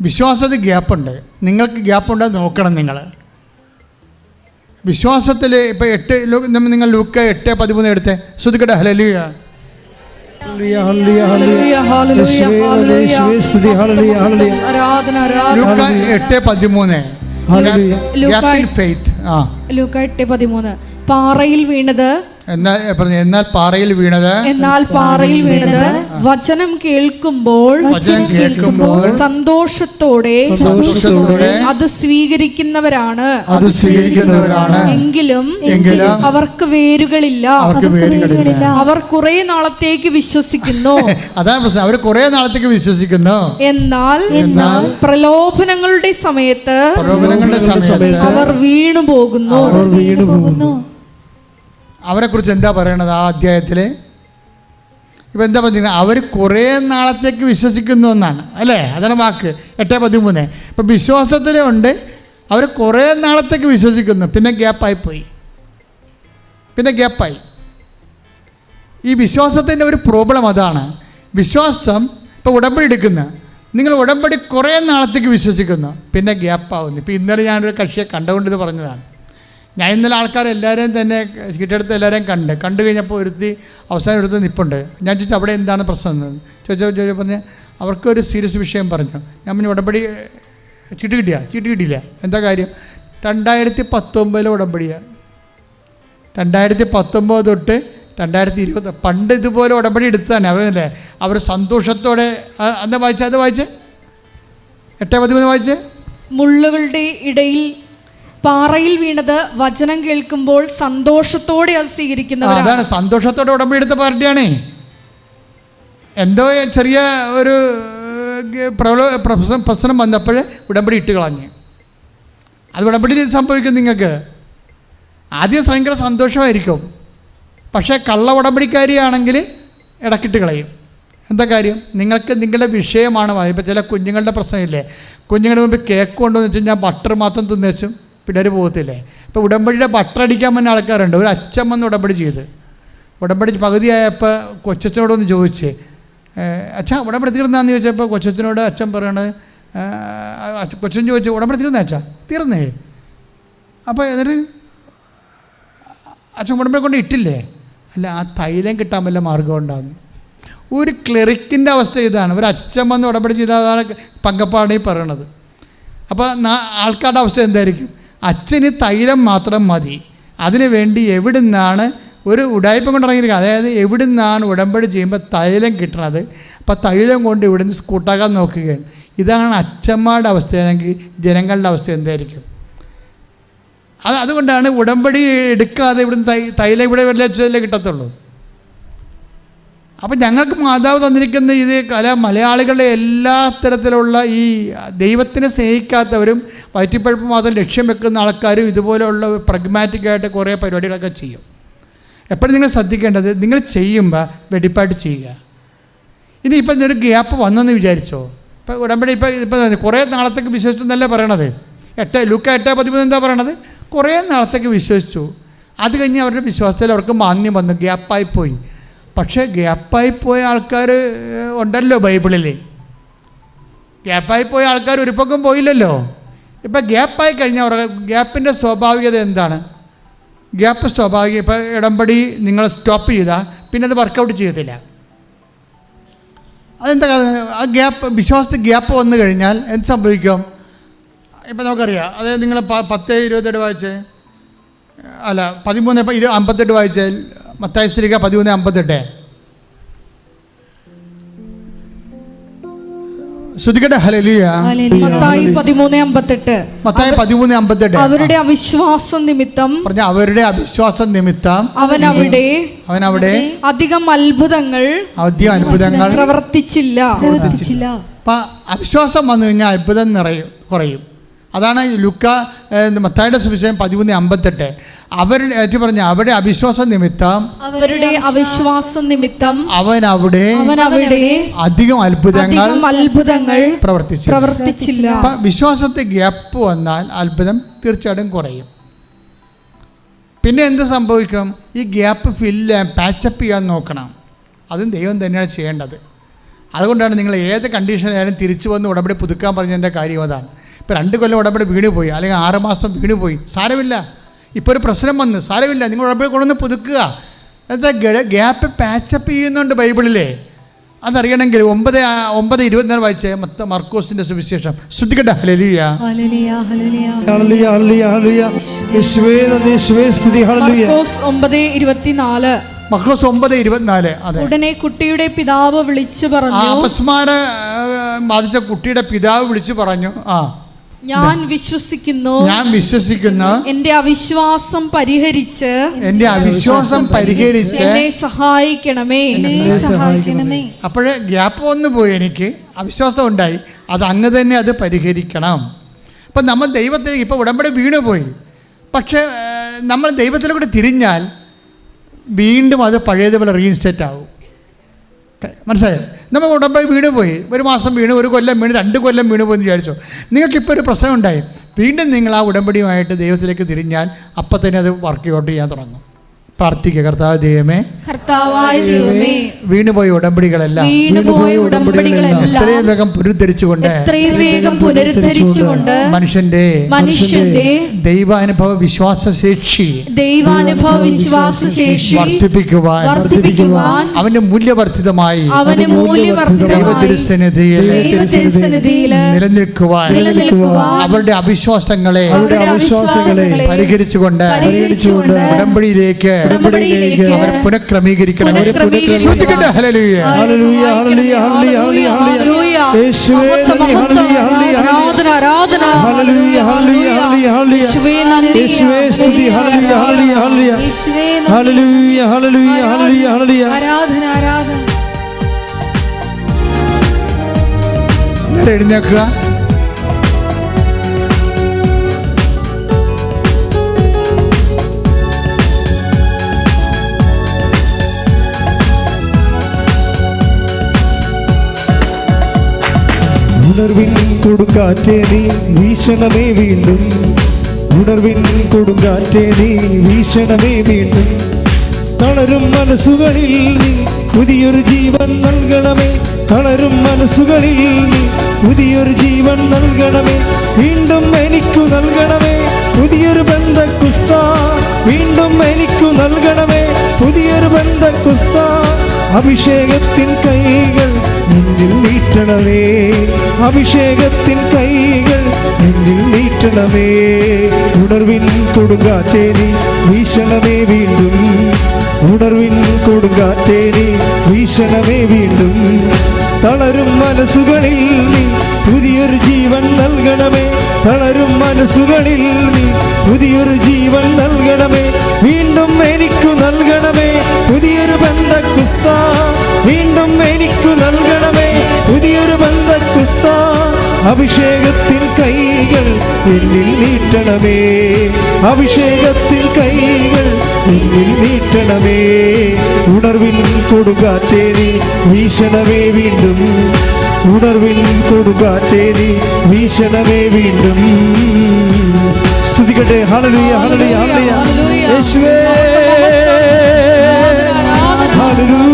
വിശ്വാസത്തിൽ ഗ്യാപ്പുണ്ട്. നിങ്ങൾക്ക് ഗ്യാപ്പുണ്ടോ? നോക്കണം നിങ്ങൾ വിശ്വാസത്തിൽ ഇപ്പോൾ എട്ട് നമ്മ- നിങ്ങൾ ലുക്ക് എട്ട് പതിമൂന്ന് എടുത്ത്. ശ്രുതിക്കട്ടെ ഹലലിയ ഹല്ലേലൂയ, ഹല്ലേലൂയ, ഹല്ലേലൂയ. ഹല്ലേലൂയ, ഹല്ലേലൂയ, യേശുവേ, ഹല്ലേലൂയ. യേശുവേ, സ്തുതി, ഹല്ലേലൂയ, ഹല്ലേലൂയ. ആരാധന ആരാധന. ലൂക്ക എട്ട് പതിമൂന്ന്. ഹല്ലേലൂയ. Gap faith. ആ. ലൂക്ക എട്ട് പതിമൂന്ന്. പാറയിൽ വീണത് എന്നാൽ പറഞ്ഞു എന്നാൽ പാറയിൽ വീണത്? എന്നാൽ പാറയിൽ വീണത്? വചനം കേൾക്കുമ്പോൾ വചനം കേൾക്കുമ്പോൾ സന്തോഷത്തോടെ സന്തോഷത്തോടെ അത് സ്വീകരിക്കുന്നവരാണ്. അത് സ്വീകരിക്കുന്നവരാണ്. എങ്കിലും എങ്കിലും അവർക്ക് വേരുകളില്ല. അവർക്ക് വേരുകളില്ല. അവർ കുറെ നാളത്തേക്ക് വിശ്വസിക്കുന്നു. അതാണ് പ്രശ്നം. അവർ കുറെ നാളത്തേക്ക് വിശ്വസിക്കുന്നു. എന്നാൽ എന്നാൽ പ്രലോഭനങ്ങളുടെ സമയത്ത് പ്രലോഭനങ്ങളുടെ സമയത്ത് അവർ വീണു പോകുന്നു അവർ വീണു പോകുന്നു അവരെ കുറിച്ച് എന്താ പറയണത് ആ അധ്യായത്തിൽ ഇപ്പം എന്താ പറഞ്ഞിരിക്കുന്നത്? അവർ കുറേ നാളത്തേക്ക് വിശ്വസിക്കുന്നു എന്നാണ് അല്ലേ? അതാണ് വാക്ക്. എട്ട് പതിമൂന്ന്. ഇപ്പം വിശ്വാസത്തിലുണ്ട് അവർ കുറേ നാളത്തേക്ക് വിശ്വസിക്കുന്നു. പിന്നെ ഗ്യാപ്പായി പോയി. പിന്നെ ഗ്യാപ്പായി. ഈ വിശ്വാസത്തിന്റെ ഒരു പ്രോബ്ലം അതാണ്. വിശ്വാസം ഇപ്പോൾ ഉടമ്പടി എടുക്കുന്ന. നിങ്ങൾ ഉടമ്പടി കുറേ നാളത്തേക്ക് വിശ്വസിക്കുന്നു. പിന്നെ ഗ്യാപ്പാവുന്നു. ഇപ്പോൾ ഇന്നലെ ഞാനൊരു കക്ഷിയെ കണ്ടുകൊണ്ട് ഇത് പറഞ്ഞതാണ്. ഞാൻ ഇന്നലെ ആൾക്കാരെല്ലാവരെയും തന്നെ കിട്ടിയെടുത്ത് എല്ലാവരെയും കണ്ട്. കണ്ടു കഴിഞ്ഞപ്പോൾ ഒരുത്തി അവസാനം എടുത്ത് നിൽപ്പുണ്ട് ഞാൻ ചോദിച്ചു അവിടെ എന്താണ് പ്രശ്നം? എന്ന്. ചോദിച്ചോ ചോദിച്ചു പറഞ്ഞ് അവർക്കൊരു സീരിയസ് വിഷയം പറഞ്ഞു. ഞാൻ പിന്നെ ഉടമ്പടി ചീട്ട് കിട്ടിയ? ചീട്ട് കിട്ടിയില്ല. എന്താ കാര്യം? രണ്ടായിരത്തി പത്തൊമ്പതിലെ ഉടമ്പടിയാണ് രണ്ടായിരത്തി പത്തൊമ്പത് തൊട്ട് രണ്ടായിരത്തി ഇരുപത് പണ്ട് ഇതുപോലെ ഉടമ്പടി എടുത്തതാണ്. അവരല്ലേ അവർ സന്തോഷത്തോടെ എന്താ വായിച്ചത് അത് വായിച്ചേ? എട്ടേ പതിമൂന്ന് വായിച്ചേ? മുള്ളുകളുടെ ഇടയിൽ പാറയിൽ വീണത് വചനം കേൾക്കുമ്പോൾ സന്തോഷത്തോടെ അത് സ്വീകരിക്കുന്നവരാണ്. അതാണ് സന്തോഷത്തോടെ എടുത്ത പാർട്ടിയാണേ. എന്തോ ചെറിയ ഒരു പ്രശ്നം വന്നപ്പോഴേ വന്നപ്പോൾ ഉടമ്പടി ഇട്ട് കളഞ്ഞ്. അത് ഉടമ്പടി സംഭവിക്കും നിങ്ങൾക്ക്. ആദ്യം ഭയങ്കര സന്തോഷമായിരിക്കും. പക്ഷേ കള്ള ഉടമ്പടിക്കാരിയാണെങ്കിൽ ഇടക്കിട്ട് കളയും. എന്താ കാര്യം? നിങ്ങൾക്ക് നിങ്ങളുടെ വിഷയമാണ് ഇപ്പോൾ ചില കുഞ്ഞുങ്ങളുടെ പ്രശ്നമില്ലേ? കുഞ്ഞുങ്ങളുടെ മുമ്പ് കേക്ക് കൊണ്ടുവന്ന് വെച്ച് ഞാൻ ബട്ടർ മാത്രം പിള്ളേർ പോകത്തില്ലേ? ഇപ്പോൾ ഉടമ്പടിയുടെ പട്ടടിക്കാൻ വന്ന ആൾക്കാരുണ്ട്. ഒരു അച്ഛൻ വന്ന് ഉടമ്പടി ചെയ്ത്. ഉടമ്പടി പകുതിയായപ്പോൾ കൊച്ചച്ഛനോടൊന്ന് ചോദിച്ച് അച്ഛാ ഉടമ്പടി തീർന്നാന്ന് ചോദിച്ചപ്പോൾ കൊച്ചച്ഛനോട് അച്ഛൻ പറയണത് കൊച്ചൻ ചോദിച്ചു ഉടമ്പടി തീർന്നേ അച്ഛാ? തീർന്നേ. അപ്പോൾ എന്നിട്ട് അച്ഛൻ ഉടമ്പടി കൊണ്ട് ഇട്ടില്ലേ? അല്ല ആ തൈലം കിട്ടാൻ വല്ല മാർഗം ഉണ്ടാകുന്നു ഒരു ക്ലെറിക്കിന്റെ അവസ്ഥ ഇതാണ്. ഒരു അച്ഛൻ വന്ന് ഉടമ്പടി ചെയ്തതാണ് പങ്കപ്പാടി പറയണത്. അപ്പോൾ ആൾക്കാരുടെ അവസ്ഥ എന്തായിരിക്കും? അച്ഛന് തൈലം മാത്രം മതി. അതിനു വേണ്ടി എവിടുന്നാണ് ഒരു ഉടായ്പം കൊണ്ട് ഇറങ്ങിയിരിക്കുക അതായത് എവിടുന്നാണ് ഉടമ്പടി ചെയ്യുമ്പോൾ തൈലം കിട്ടണത്? അപ്പോൾ തൈലം കൊണ്ട് ഇവിടുന്ന് സ്കൂട്ടാക്കാൻ നോക്കുകയാണ്. ഇതാണ് അച്ഛന്മാരുടെ അവസ്ഥയാണെങ്കിൽ ജനങ്ങളുടെ അവസ്ഥ എന്തായിരിക്കും? അത് അതുകൊണ്ടാണ് ഉടമ്പടി എടുക്കാതെ ഇവിടുന്ന് തൈ തൈലം ഇവിടെ വല്ല കിട്ടത്തുള്ളൂ. അപ്പം ഞങ്ങൾക്ക് മാതാവ് തന്നിരിക്കുന്ന ഇത് കല മലയാളികളുടെ എല്ലാ തരത്തിലുള്ള ഈ ദൈവത്തിനെ സ്നേഹിക്കാത്തവരും വയറ്റിപ്പഴുപ്പ് മാത്രം ലക്ഷ്യം വെക്കുന്ന ആൾക്കാരും ഇതുപോലെയുള്ള പ്രഗ്മാറ്റിക്കായിട്ട് കുറേ പരിപാടികളൊക്കെ ചെയ്യും. എപ്പോഴും നിങ്ങൾ ശ്രദ്ധിക്കേണ്ടത് നിങ്ങൾ ചെയ്യുമ്പോൾ വെടിപ്പായിട്ട് ചെയ്യുക. ഇനി ഇപ്പം ഒരു ഗ്യാപ്പ് വന്നെന്ന് വിചാരിച്ചോ? ഇപ്പം ഉടമ്പടി ഇപ്പം ഇപ്പം കുറേ നാളത്തേക്ക് വിശ്വസിച്ചു എന്നല്ല പറയണത്? എട്ട് ലുക്ക എട്ട് പതിമൂന്ന് എന്താ പറയണത്? കുറേ നാളത്തേക്ക് വിശ്വസിച്ചു. അത് കഴിഞ്ഞ് അവരുടെ വിശ്വാസത്തിൽ അവർക്ക് മാന്യം വന്നു ഗ്യാപ്പായി പോയി. പക്ഷേ ഗ്യാപ്പായി പോയ ആൾക്കാർ ഉണ്ടല്ലോ ബൈബിളിൽ ഗ്യാപ്പായി പോയ ആൾക്കാർ ഒരു പക്കം പോയില്ലല്ലോ. ഇപ്പം ഗ്യാപ്പായി കഴിഞ്ഞാൽ അവരുടെ ഗ്യാപ്പിന്റെ സ്വാഭാവികത എന്താണ്? ഗ്യാപ്പ് സ്വാഭാവിക ഇപ്പം ഇടംപടി നിങ്ങൾ സ്റ്റോപ്പ് ചെയ്താൽ പിന്നെ അത് വർക്കൗട്ട് ചെയ്യത്തില്ല. അതെന്താ? ആ ഗ്യാപ്പ് വിശ്വാസത്തിൽ ഗ്യാപ്പ് വന്നു കഴിഞ്ഞാൽ എന്ത് സംഭവിക്കും? ഇപ്പം നമുക്കറിയാം അതായത് നിങ്ങൾ പത്ത് ഇരുപത്തെട്ട് വായിച്ചേ? അല്ല പതിമൂന്ന് ഇപ്പം ഇത് അമ്പത്തെട്ട് വായിച്ചാൽ മത്തായ സ്ത്രീക പതിമൂന്ന് അമ്പത്തെട്ട്. ശ്രുതികട്ടെ മത്തായി പതിമൂന്ന് അമ്പത്തെട്ട്. മത്തായ അവരുടെ അവിശ്വാസം നിമിത്തം പറഞ്ഞ അവരുടെ അവിശ്വാസം നിമിത്തം അവൻ അവിടെ അവൻ അവിടെ അധികം അത്ഭുതങ്ങൾ അധികം അത്ഭുതങ്ങൾ പ്രവർത്തിച്ചില്ല. പ്രവർത്തിച്ചില്ല. അവിശ്വാസം വന്നു കഴിഞ്ഞാൽ അത്ഭുതം നിറയും കുറയും. അതാണ് ലുക്ക മത്തായുടെ മത്തായിയുടെ സുവിശേഷം പതിമൂന്ന് അമ്പത്തെട്ട്. അവരുടെ ഏറ്റു പറഞ്ഞ അവരുടെ അവിശ്വാസ നിമിത്തം അവരുടെ അവിശ്വാസ നിമിത്തം അവൻ അവിടെ അവൻ അവിടെ അധികം അത്ഭുതങ്ങൾ അത്ഭുതങ്ങൾ പ്രവർത്തിച്ചു പ്രവർത്തിച്ചില്ല. അപ്പം വിശ്വാസത്തെ ഗ്യാപ്പ് വന്നാൽ അത്ഭുതം തീർച്ചയായിട്ടും കുറയും. പിന്നെ എന്ത് സംഭവിക്കും ഈ ഗ്യാപ്പ് ഫില്ല് ചെയ്യാൻ പാച്ചപ്പ് ചെയ്യാൻ നോക്കണം. അതും ദൈവം തന്നെയാണ് ചെയ്യേണ്ടത്. അതുകൊണ്ടാണ് നിങ്ങൾ ഏത് കണ്ടീഷനിലായാലും തിരിച്ചു വന്ന് ഉടമ്പടി പുതുക്കാൻ പറഞ്ഞതിന്റെ കാര്യം അതാണ്. ഇപ്പോൾ രണ്ട് കൊല്ലം ഉടമ്പടി വീണ് പോയി അല്ലെങ്കിൽ ആറുമാസം വീണ് പോയി സാരമില്ല. ഇപ്പോൾ ഒരു പ്രശ്നം വന്ന് സാരമില്ല. നിങ്ങൾ ഉടമ്പടി കൊണ്ടുവന്ന് പുതുക്കുക. എന്താ ഗ്യാപ്പ് പാച്ചപ്പ് ചെയ്യുന്നുണ്ട് ബൈബിളിലെ. അതറിയണമെങ്കിൽ ഒമ്പത് ഒമ്പത് ഇരുപത്തിനാല് വായിച്ചേ മത്ത മർക്കോസിന്റെ സുവിശേഷം. ശ്രദ്ധിക്കട്ടെ. മർക്കോസ് ഒമ്പത് ഇരുപത്തിനാല്. ഉടനെ കുട്ടിയുടെ പിതാവ് വിളിച്ചു പറഞ്ഞു. അപസ്മാര ബാധിച്ച കുട്ടിയുടെ പിതാവ് വിളിച്ചു പറഞ്ഞു. ആ. ഞാൻ വിശ്വസിക്കുന്നു. ഞാൻ വിശ്വസിക്കുന്നു. എന്റെ അവിശ്വാസം പരിഹരിച്ച് എന്റെ അവിശ്വാസം പരിഹരിച്ച് എന്നെ സഹായിക്കണമേ. എന്നെ സഹായിക്കണമേ. അപ്പോഴേ ഗ്യാപ്പ് വന്നു പോയി എനിക്ക്. അവിശ്വാസം ഉണ്ടായി. അത് അങ്ങ് തന്നെ അത് പരിഹരിക്കണം. അപ്പം നമ്മൾ ദൈവത്തെ ഇപ്പോൾ ഉടമ്പടി വീണുപോയി പക്ഷേ ഏഹ്, നമ്മൾ ദൈവത്തിലൂടെ തിരിഞ്ഞാൽ വീണ്ടും അത് പഴയതുപോലെ റീഇൻസ്റ്റേറ്റ് ആവും. മനസ്സിലായോ? നമ്മൾ ഉടമ്പടി വീണ് പോയി. ഒരു മാസം വീണ് ഒരു കൊല്ലം വീണ് രണ്ട് കൊല്ലം വീണ് പോയി എന്ന് വിചാരിച്ചു? നിങ്ങൾക്കിപ്പോൾ ഒരു പ്രശ്നം ഉണ്ടായി വീണ്ടും നിങ്ങൾ ആ ഉടമ്പടിയുമായിട്ട് ദൈവത്തിലേക്ക് തിരിഞ്ഞാൽ അപ്പം തന്നെ അത് വർക്ക് ഔട്ട് ചെയ്യാൻ തുടങ്ങും. പ്രാർത്ഥിക്കുക. കർത്താവ് ദൈവമേ കർത്താവായ ദൈവമേ വീണുപോയ ഉടമ്പടികളെല്ലാം വീണുപോയ ഉടമ്പടികളെല്ലാം എത്രയും വേഗം പുനരുദ്ധരിച്ചുകൊണ്ട് എത്രയും വേഗം പുനരുദ്ധരിച്ചുകൊണ്ട് മനുഷ്യന്റെ മനുഷ്യന്റെ ദൈവാനുഭവ വിശ്വാസ ശേഷി ദൈവാനുഭവ വിശ്വാസ ശേഷി വർദ്ധിപ്പിക്കുവാൻ വർദ്ധിപ്പിക്കുവാൻ അവന്റെ മൂല്യവർദ്ധിതമായി അവന് മൂല്യവർദ്ധിതമായി ദൈവതിരുസന്നിധിയിൽ ദൈവത്തിരുസന്നിധിയിൽ നിലനിൽക്കുവാൻ നിലനിൽക്കുവാൻ അവരുടെ അവിശ്വാസങ്ങളെ അവരുടെ അവിശ്വാസങ്ങളെ പരിഹരിച്ചുകൊണ്ട് പരിഹരിച്ചുകൊണ്ട് ഉടമ്പടിയിലേക്ക് ഉടമ്പടിയിലേക്ക് അവർ പുനഃക്രമീകരിക്കണം. പുനഃക്രമീകരിക്കണം. ശ്രദ്ധിക്കട്ടെ. ഹല്ലേലൂയ. ഉണർവിൻ കൊടുങ്കാറ്റേ നീ വീശണമേ വീണ്ടും. ഉണർവിൻ കൊടുങ്കാറ്റേ നീ വീശണമേ വീണ്ടും. തളരും മനസ്സുകളിൽ നീ പുതിയൊരു ജീവൻ നൽകണമേ. തളരും മനസ്സുകളിൽ നീ പുതിയൊരു ജീവൻ നൽകണമേ. വീണ്ടും എനിക്കു നൽകണമേ. പുതിയൊരു ബന്ധ കുസ്ത വീണ്ടും എനിക്കു നൽകണമേ. പുതിയൊരു ബന്ധ കുസ്ത അഭിഷേകത്തിൻ കൈകൾ എന്നിൽ നീട്ടണമേ. അഭിഷേകത്തിൻ കൈകൾ എന്നിൽ നീട്ടണമേ. ഉണർവിൻ കൊടുങ്കാറ്റേനി വീശണമേ വീണ്ടും. ഉണർവിൻ കൊടുങ്കാറ്റേനി വീശണമേ വീണ്ടും. തളരും മനസ്സുകളിൽ നീ പുതിയൊരു ജീവൻ നൽകണമേ. തളരും മനസ്സുകളിൽ നീ പുതിയൊരു ജീവൻ നൽകണമേ. വീണ്ടും എനിക്കു നൽകണമേ. പുതിയൊരു ബന്ധ കുസ്ത വീണ്ടും എനിക്കു കുസ്ത അഭിഷേകത്തിൻ കൈകൾ എന്നിൽ നീട്ടണമേ. അഭിഷേകത്തിൻ കൈകൾ എന്നിൽ നീട്ടണമേ. ഉണർവിൽ കൊടുക്കാറ്റേരി വീശണമേ വീണ്ടും. ഉണർവിൽ കൊടുക്കാറ്റേരി വീശണമേ വീണ്ടും. സ്തുതിക്കട്ടെ. ഹളലിയ ഹളലിയ ഹളലിയ യേശുവേ. ഹളലു